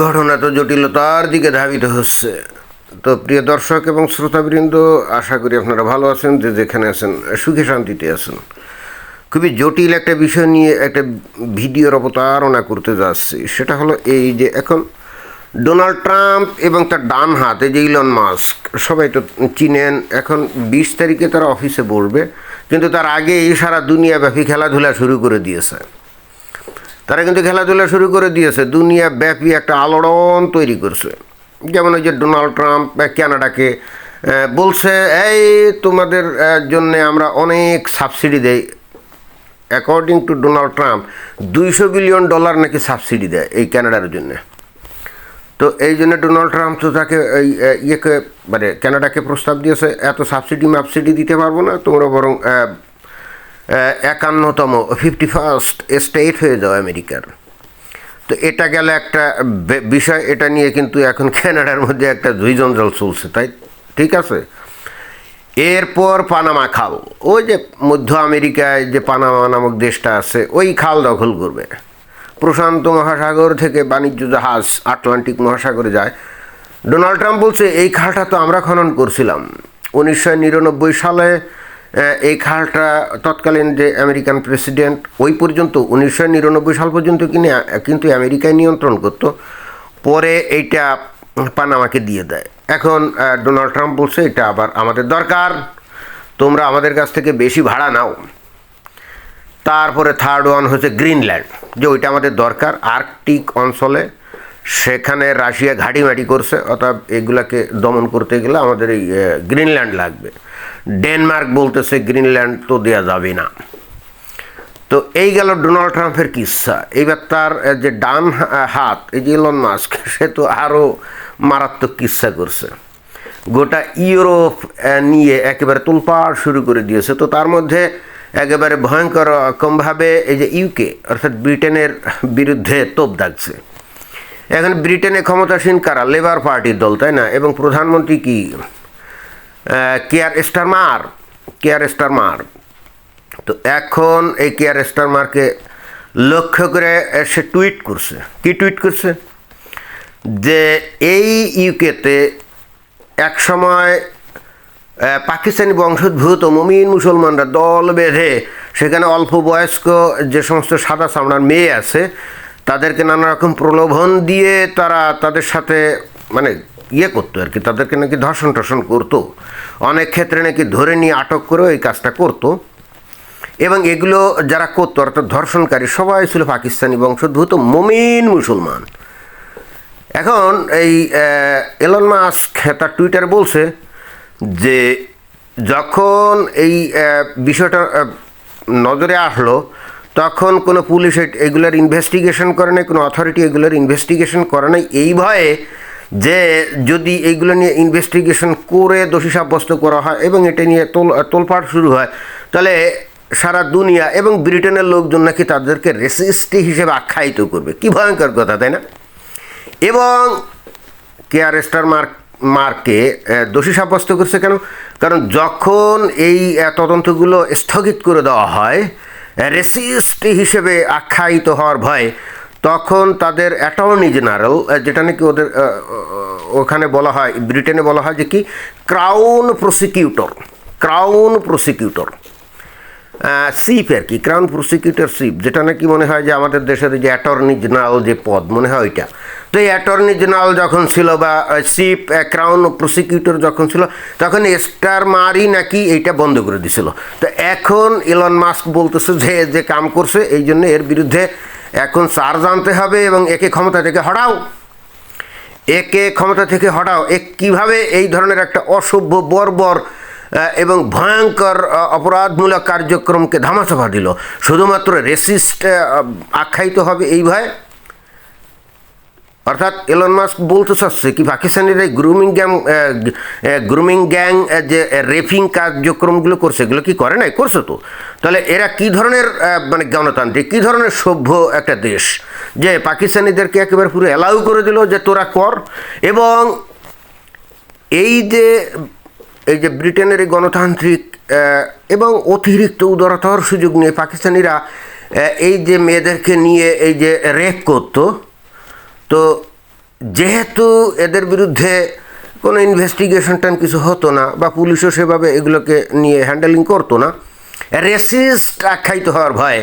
ঘটনা তো জটিলতার দিকে ধাবিত হচ্ছে। তো প্রিয় দর্শক এবং শ্রোতাবৃন্দ, আশা করি আপনারা ভালো আছেন, যে যেখানে আছেন, সুখে শান্তিতে আছেন। খুবই জটিল একটা বিষয় নিয়ে একটা ভিডিওর অবতারণা করতে যাচ্ছি। সেটা হলো এই যে এখন ডোনাল্ড ট্রাম্প এবং তার ডান হাতে যে ইলন মাস্ক, সবাই তো চিনেন, এখন বিশ তারিখে তারা অফিসে বসবে, কিন্তু তার আগেই সারা দুনিয়াব্যাপী খেলাধুলা শুরু করে দিয়েছে। তারা কিন্তু খেলাধুলা শুরু করে দিয়েছে। দুনিয়া ব্যাপী একটা আলোড়ন তৈরি করছে। যেমন ওই যে ডোনাল্ড ট্রাম্প আহ, কানাডাকে বলছে এই তোমাদের জন্য আমরা অনেক সাবসিডি দেই। অ্যাকর্ডিং টু ডোনাল্ড ট্রাম্প দুইশো বিলিয়ন ডলার নাকি সাবসিডি দেয় এই কানাডার জন্য। তো এই জন্য ডোনাল্ড ট্রাম্প তো তাকে এই ইয়েকে মানে কানাডাকে প্রস্তাব দিয়েছে এত সাবসিডি মাবসিডি দিতে পারব না তোমরা বরং একান্নতম ফিফটি ফার্স্ট স্টেট হয়ে যাও আমেরিকার। তো এটা গেলে একটা বিষয়, এটা নিয়ে কিন্তু এখন কানাডার মধ্যে একটা জঞ্জাল চলছে, তাই? ঠিক আছে? এরপর পানামা খাল। ওই যে মধ্য আমেরিকায় যে পানামা নামক দেশটা আছে, ওই খাল দখল করবে। প্রশান্ত মহাসাগর থেকে বাণিজ্য জাহাজ আটলান্টিক মহাসাগরে যায়। ডোনাল্ড ট্রাম্প বলছে, এই খালটা তো আমরা খনন করছিলাম। উনিশশো নিরানব্বই সালে এই খালটা তৎকালীন যে আমেরিকান প্রেসিডেন্ট, ওই পর্যন্ত উনিশশো নিরানব্বই সাল পর্যন্ত কিনে, কিন্তু আমেরিকায় নিয়ন্ত্রণ করতো, পরে এইটা পানামাকে দিয়ে দেয়। এখন ডোনাল্ড ট্রাম্প বলছে, এটা আবার আমাদের দরকার, তোমরা আমাদের কাছ থেকে বেশি ভাড়া নাও। তারপরে থার্ড ওয়ান হচ্ছে গ্রিনল্যান্ড যে ওইটা আমাদের দরকার, আর্কটিক অঞ্চলে সেখানে রাশিয়া ঘাটিমাটি করছে, অর্থাৎ এগুলাকে দমন করতে গেলে আমাদের এই গ্রিনল্যান্ড লাগবে। ডেনমার্ক বলতেছে গ্রিনল্যান্ড তো দেওয়া যাবে না। তো এই গেল ডোনাল্ড ট্রাম্পের কিসা। এইবার তার যে ডান হাত, এই যে ইলন মাস্ক, সে তো আরও মারাত্মক কিসা করছে। গোটা ইউরোপ নিয়ে একেবারে তুলপাড় শুরু করে দিয়েছে। তো তার মধ্যে একেবারে ভয়ঙ্কর রকমভাবে এই যে ইউকে, অর্থাৎ ব্রিটেনের বিরুদ্ধে তোপ দাগছে। এখন ব্রিটেনে ক্ষমতাসীন কারা? লেবার পার্টির দল, তাই না? এবং প্রধানমন্ত্রী কি? কেয়ার স্টারমার কেয়ার স্টারমার তো এখন এই কেয়ার স্টারমারকে লক্ষ্য করে সে টুইট করছে। কি টুইট করছে? যে এই ইউকেতে এক সময় পাকিস্তানি বংশোদ্ভূত মমিন মুসলমানরা দল বেঁধে, সেখানে অল্প বয়স্ক যে সমস্ত সাদা চামড়ার মেয়ে আছে তাদেরকে নানা রকম প্রলোভন দিয়ে তারা তাদের সাথে মানে ইয়ে করতো আর কি, তাদেরকে নাকি ধর্ষণ টর্ষণ করতো। অনেক ক্ষেত্রে নাকি ধরে নিয়ে আটক করেও এই কাজটা করতো। এবং এগুলো যারা করতো, অর্থাৎ ধর্ষণকারী, সবাই ছিল পাকিস্তানি বংশোদ্ভূত, মমিন মুসলমান। এখন এই এলন মাস্ক তার টুইটার বলছে যে, যখন এই বিষয়টা নজরে আসলো তখন কোনো পুলিশ এগুলোর ইনভেস্টিগেশন করে নাই, কোনো অথরিটি এগুলোর ইনভেস্টিগেশন করে নাই। এই ভয়ে যে যদি এইগুলো নিয়ে ইনভেস্টিগেশন করে দোষী সাব্যস্ত করা হয় এবং এটা নিয়ে তোল তোলপাড় শুরু হয়, তাহলে সারা দুনিয়া এবং ব্রিটেনের লোকজন নাকি তাদেরকে রেসিস্টি হিসেবে আখ্যায়িত করবে। কি ভয়ঙ্কর কথা, তাই না? এবং কেয়ার স্টার মার্ক মার্কে দোষী সাব্যস্ত করছে কেন? কারণ যখন এই তদন্তগুলো স্থগিত করে দেওয়া হয় রেসিস্ট হিসেবে আখ্যায়িত হওয়ার ভয়ে তখন তাদের অ্যাটর্নি জেনারেল যেটা নাকি ওদের ওখানে বলা হয়, ব্রিটেনে বলা হয় যে কি? Crown prosecutor crown prosecutor. Sheep আর কি, ক্রাউন প্রসিকিউটর সিপ যেটা নাকি মনে হয় যে আমাদের দেশের যে অ্যাটর্নি জেনারেল যে পদ, মনে হয় ওইটা। এই অ্যাটর্নি জেনারেল যখন ছিল বা সিপ ক্রাউন প্রসিকিউটর যখন ছিল, তখন স্টার মারি নাকি এইটা বন্ধ করে দিছিল। তো এখন ইলন মাস্ক বলতেছে যে যে কাম করছে, এই জন্য এর বিরুদ্ধে এখন চার্জ আনতে হবে এবং একে ক্ষমতা থেকে হটাও। একে ক্ষমতা থেকে হটাও। এ কীভাবে এই ধরনের একটা অসভ্য, বর্বর এবং ভয়ঙ্কর অপরাধমূলক কার্যক্রমকে ধামাচাপা দিল? শুধুমাত্র রেসিস্ট আখ্যায়িত হবে এই ভয়ে? অর্থাৎ এলন মাস্ক বলতে চাচ্ছে কি, পাকিস্তানের এই গ্রুমিং গ্যাং গ্রুমিং গ্যাং যে রেপিং কার্যক্রমগুলো করছে, এগুলো কি করে নাই? করছে তো। তাহলে এরা কি ধরনের মানে গণতান্ত্রিক, কী ধরনের সভ্য একটা দেশ যে পাকিস্তানিদেরকে একেবারে পুরো অ্যালাউ করে দিল যে তোরা কর? এবং এই যে এই যে ব্রিটেনের এই গণতান্ত্রিক এবং অতিরিক্ত উদারতার সুযোগ নিয়ে পাকিস্তানিরা এই যে মেয়েদেরকে নিয়ে এই যে রেপ করতো তো যেহেতু এদের বিরুদ্ধে কোনো ইনভেস্টিগেশন টান কিছু হতো না বা পুলিশও সেভাবে এগুলোকে নিয়ে হ্যান্ডেলিং করতো না রেসিস্ট আখ্যায়িত হওয়ার ভয়ে।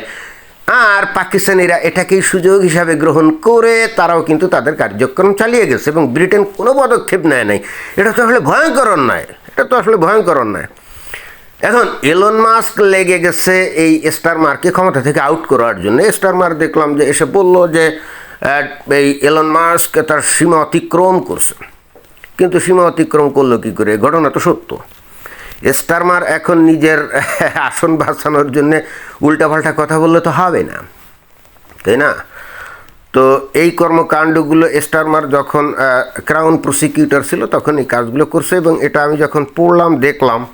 আর পাকিস্তানিরা এটাকেই সুযোগ হিসাবে গ্রহণ করে তারাও কিন্তু তাদের কার্যক্রম চালিয়ে গেছে এবং ব্রিটেন কোনো পদক্ষেপ নেয় নাই। এটা তো আসলে ভয়ঙ্কর অন্যায়। এটা তো আসলে ভয়ঙ্কর অন্যায়। এখন এলন মাস্ক লেগে গেছে এই স্টার মার্কে ক্ষমতা থেকে আউট করার জন্য। স্টার মার্ক দেখলাম যে এসে বলল যে এই এলন মাস্ক তার সীমা অতিক্রম করছে। কিন্তু সীমা অতিক্রম করল কী করে? ঘটনা তো সত্য। স্টারমার এখন নিজের আসন বাঁচানোর জন্যে উল্টাপাল্টা কথা বললে তো হবে না। তাই না? তো এই কর্মকাণ্ডগুলো স্টারমার যখন ক্রাউন প্রসিকিউটর ছিল তখন এই কাজগুলো করছে এবং এটা আমি যখন পড়লাম, দেখলাম,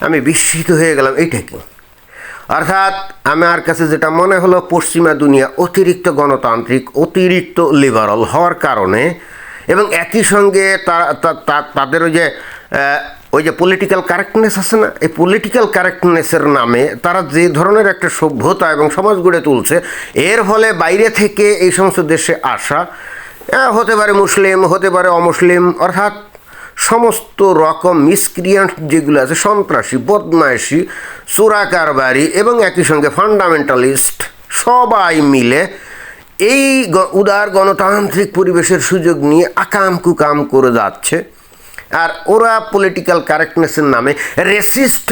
আমি বিস্মিত হয়ে গেলাম, এইটা কি? অর্থাৎ আমার কাছে যেটা মনে হলো, পশ্চিমা দুনিয়া অতিরিক্ত গণতান্ত্রিক, অতিরিক্ত লিবারাল হওয়ার কারণে এবং একই সঙ্গে তাদের ওই যে ওই যে পলিটিক্যাল কারেক্টনেস আছে না, এই পলিটিক্যাল কারেক্টনেসের নামে তারা যে ধরনের একটা সভ্যতা এবং সমাজ গড়ে তুলছে, এর ফলে বাইরে থেকে এই সমস্ত দেশে আসা হতে পারে মুসলিম, হতে পারে অমুসলিম, অর্থাৎ সমস্ত রকম মিসক্রিয়ান্ট যেগুলো আছে, সন্ত্রাসী, বদমাইশি চোরাকারবারি এবং একই সঙ্গে ফান্ডামেন্টালিস্ট সবাই মিলে এই উদার গণতান্ত্রিক পরিবেশের সুযোগ নিয়ে আকাম কুকাম করে যাচ্ছে। আর ওরা পলিটিক্যাল কারেক্টনেসের নামে রেসিস্ট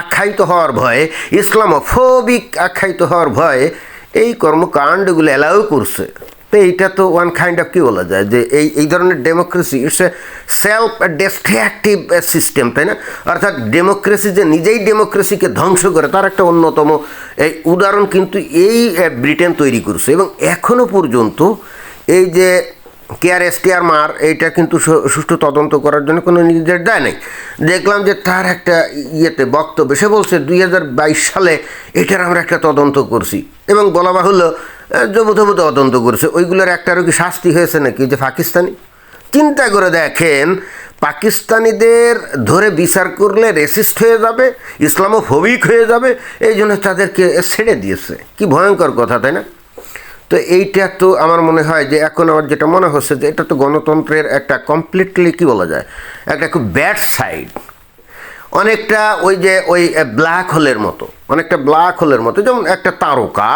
আখ্যায়িত হওয়ার ভয়ে, ইসলামোফোবিক আখ্যায়িত হওয়ার ভয়ে এই কর্মকাণ্ডগুলো অ্যালাউ করছে। তো এইটা তো ওয়ান কাইন্ড অফ কী বলা যায়? যে এই এই ধরনের democracy it's a self destructive system তাই না? অর্থাৎ ডেমোক্রেসি যে নিজেই ডেমোক্রেসিকে ধ্বংস করে, তার একটা অন্যতম, এই উদাহরণ কিন্তু এই ব্রিটেন তৈরি করছে। এবং এখনও পর্যন্ত এই যে কেয়ার এসটিআর মার, এইটা কিন্তু সুষ্ঠু তদন্ত করার জন্য কোনো নির্দেশ দেয় নাই। দেখলাম যে তার একটা ইয়েতে বক্তব্য, সে বলছে, দুই হাজার বাইশ সালে এটার আমরা একটা তদন্ত করছি। এবং বলা বাহুল্য জবুতবু তদন্ত করেছে। ওইগুলোর একটারও কি শাস্তি হয়েছে নাকি? যে পাকিস্তানি? চিন্তা করে দেখেন, পাকিস্তানিদের ধরে বিচার করলে রেসিস্ট হয়ে যাবে ইসলামও ইসলামোফোবিক হয়ে যাবে, এই জন্য তাদেরকে ছেড়ে দিয়েছে। কি ভয়ঙ্কর কথা, তাই না? তো এইটা তো আমার মনে হয় যে এখন আমার যেটা মনে হচ্ছে যে এটা তো গণতন্ত্রের একটা কমপ্লিটলি কি বলা যায়? একটা খুব ব্যাড সাইড অনেকটা ওই যে ওই ব্ল্যাক হোলের মতো, অনেকটা ব্ল্যাক হোলের মতো। যেমন একটা তারকা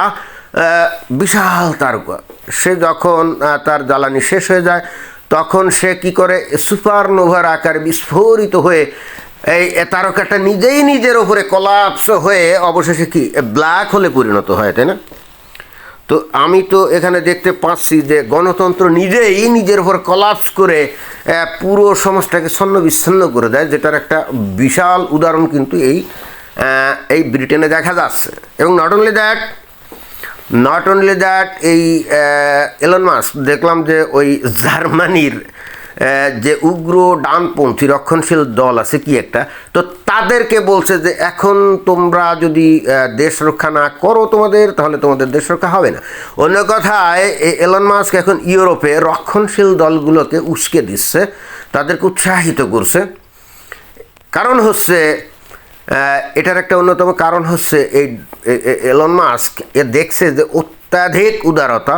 বিশাল তারকা। সে যখন তার জ্বালানি শেষ হয়ে যায়, তখন সে কি করে? সুপারনোভার আকারে বিস্ফোরিত হয়ে এই তারকাটা নিজেই নিজের ওপরে কলাপস হয়ে অবশেষে কি? ব্ল্যাক হলে পরিণত হয়, তাই না? তো আমি তো এখানে দেখতে পাচ্ছি যে গণতন্ত্র নিজেই নিজের উপর কলাপস করে পুরো সমাজটাকে ছন্ন বিচ্ছন্ন করে দেয়, যেটার একটা বিশাল উদাহরণ কিন্তু এই এই ব্রিটেনে দেখা যাচ্ছে। এবং not only that not only that এই এলন মাস্ক দেখলাম যে ওই জার্মানির যে উগ্র ডানপন্থী রক্ষণশীল দল আছে কি একটা, তো তাদেরকে বলছে যে এখন তোমরা যদি দেশ রক্ষা না করো তোমাদের, তাহলে তোমাদের দেশ রক্ষা হবে না। অন্য কথায় এলন মাস্ক এখন ইউরোপে রক্ষণশীল দলগুলোকে উস্কে দিচ্ছে, তাদেরকে উৎসাহিত করছে। কারণ হচ্ছে এটার একটা অন্যতম কারণ হচ্ছে এই এলন মাস্ক এ দেখছে যে অত্যাধিক উদারতা,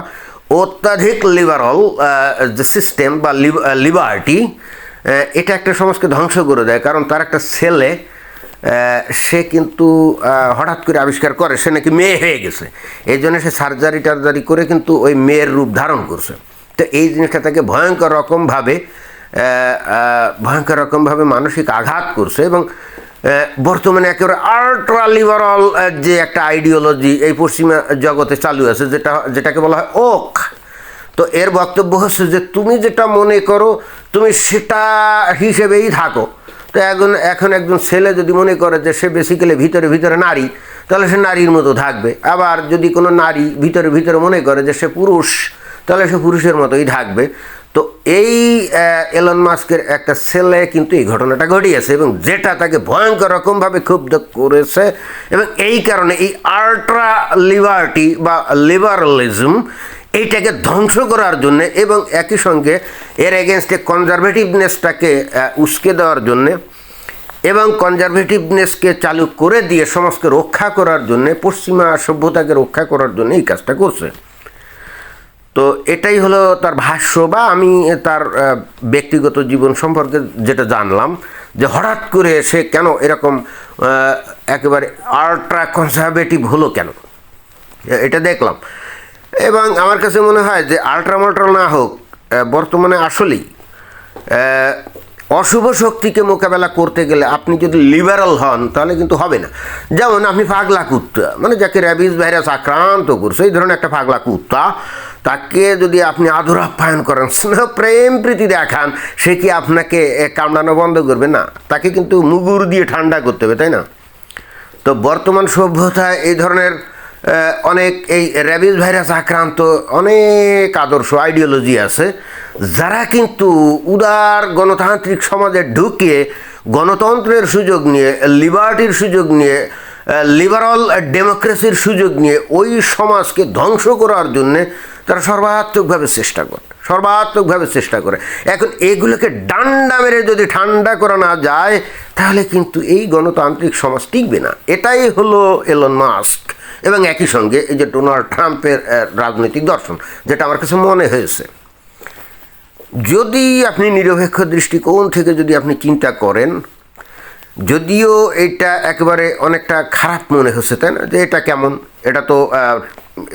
অত্যাধিক লিবারাল যে সিস্টেম বা লিবার্টি এটা একটা সমাজকে ধ্বংস করে দেয়। কারণ তার একটা ছেলে সে কিন্তু হঠাৎ করে আবিষ্কার করে, সে নাকি মেয়ে হয়ে গেছে। এই জন্য সে সার্জারি টার্জারি করে কিন্তু ওই মেয়ের রূপ ধারণ করছে। তো এই জিনিসটা তাকে ভয়ঙ্কর রকমভাবে ভয়ঙ্কর রকমভাবে মানসিক আঘাত করছে এবং বর্তমানে একেবারে আল্ট্রা লিবারাল যে একটা আইডিওলজি এই পশ্চিমা জগতে চালু আছে, যেটা, যেটাকে বলা হয় ওক তো এর বক্তব্য হচ্ছে যে, তুমি যেটা মনে করো, তুমি সেটা হিসেবেই থাকো। তো এখন এখন একজন ছেলে যদি মনে করে যে, সে বেসিক্যালি ভিতরে ভিতরে নারী, তাহলে সে নারীর মতো থাকবে। আবার যদি কোনো নারী ভিতরে ভিতরে মনে করে যে, সে পুরুষ, তাহলে সে পুরুষের মতোই থাকবে। তো এই এলন মাস্কের একটা ছেলে কিন্তু এই ঘটনাটা ঘটিয়েছে এবং যেটা তাকে ভয়ঙ্কর রকমভাবে ক্ষুব্ধ করেছে এবং এই কারণে এই আল্ট্রা লিবার্টি বা লিবারালিজম এইটাকে ধ্বংস করার জন্যে এবং একই সঙ্গে এর এগেনস্টে কনজারভেটিভনেসটাকে উস্কে দেওয়ার জন্যে এবং কনজারভেটিভনেসকে চালু করে দিয়ে সমাজকে রক্ষা করার জন্যে, পশ্চিমা সভ্যতাকে রক্ষা করার জন্য এই কাজটা করছে। তো এটাই হলো তার ভাষ্য বা আমি তার ব্যক্তিগত জীবন সম্পর্কে যেটা জানলাম যে হঠাৎ করে সে কেন এরকম একেবারে আল্ট্রা কনজারভেটিভ হলো কেন? এটা দেখলাম। এবং আমার কাছে মনে হয় যে আল্ট্রা মাল্ট্রা না হোক বর্তমানে আসলেই অশুভ শক্তিকে মোকাবেলা করতে গেলে আপনি যদি লিবারাল হন, তাহলে কিন্তু হবে না। যেমন আপনি পাগলা কুত্তা মানে যাকে র্যাবিস ভাইরাস আক্রান্ত করছে, এই ধরনের একটা পাগলা কুত্তা তাকে যদি আপনি আদর আপ্যায়ন করেন, স্নেহ, প্রেম প্রীতি দেখান, সে কি আপনাকে কামড়ানো বন্ধ করবে? না, তাকে কিন্তু মুগুর দিয়ে ঠান্ডা করতে হবে, তাই না? তো বর্তমান সভ্যতায় এই ধরনের অনেক এই র্যাবিস ভাইরাস আক্রান্ত অনেক আদর্শ আইডিওলজি আছে, যারা কিন্তু উদার গণতান্ত্রিক সমাজে ঢুকে গণতন্ত্রের সুযোগ নিয়ে লিবার্টির সুযোগ নিয়ে লিবারাল ডেমোক্রেসির সুযোগ নিয়ে ওই সমাজকে ধ্বংস করার জন্যে তারা সর্বাত্মকভাবে চেষ্টা করে, সর্বাত্মকভাবে চেষ্টা করে। এখন এগুলোকে ডান্ডা মেরে যদি ঠান্ডা করা না যায়, তাহলে কিন্তু এই গণতান্ত্রিক সমাজ টিকবে না। এটাই হলো এলন মাস্ক এবং একই সঙ্গে এই যে ডোনাল্ড ট্রাম্পের রাজনৈতিক দর্শন, যেটা আমার কাছে মনে হয়েছে। যদি আপনি নিরপেক্ষ দৃষ্টিকোণ থেকে যদি আপনি চিন্তা করেন যদিও এটা একেবারে অনেকটা খারাপ মনে হচ্ছে, তাই না? যে এটা কেমন? এটা তো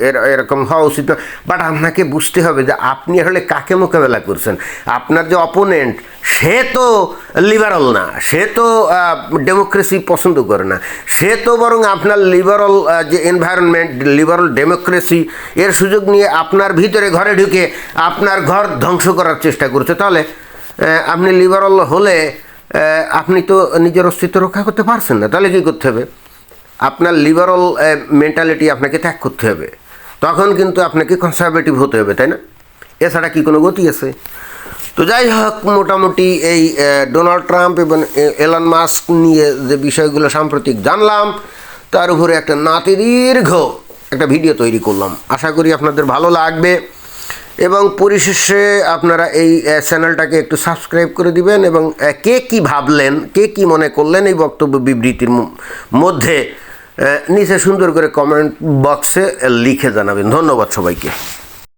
এর- এরকম হওয়া উচিত না বাট আপনাকে বুঝতে হবে যে আপনি আসলে কাকে মোকাবেলা করছেন? আপনার যে অপোনেন্ট সে তো লিবারাল না, সে তো ডেমোক্রেসি পছন্দ করে না। সে তো বরং আপনার লিবারাল যে এনভায়রনমেন্ট লিবারাল ডেমোক্রেসি এর সুযোগ নিয়ে আপনার ভিতরে ঘরে ঢুকে আপনার ঘর ধ্বংস করার চেষ্টা করছে। তাহলে আপনি লিবারাল হলে আপনি তো নিজের অস্তিত্ব রক্ষা করতে পারছেন না। তাহলে কী করতে হবে? আপনার লিবারাল মেন্টালিটি আপনাকে ত্যাগ করতে হবে। তখন কিন্তু আপনাকে কনসারভেটিভ হতে হবে, তাই না? এছাড়া কি কোনো গতি আছে? তো যাই হোক, মোটামুটি এই ডোনাল্ড ট্রাম্প এবং এলন মাস্ক নিয়ে যে বিষয়গুলো সাম্প্রতিক জানলাম, তার উপরে একটা নাতি দীর্ঘ একটা ভিডিও তৈরি করলাম। আশা করি আপনাদের ভালো লাগবে। এবং পরিশেষে আপনারা এই চ্যানেলটাকে একটু সাবস্ক্রাইব করে দিবেন এবং কে কি ভাবলেন, কে কি মনে করলেন এই বক্তব্য বিবৃতির মধ্যে নিচে সুন্দর করে কমেন্ট বক্সে লিখে জানাবেন। ধন্যবাদ সবাইকে।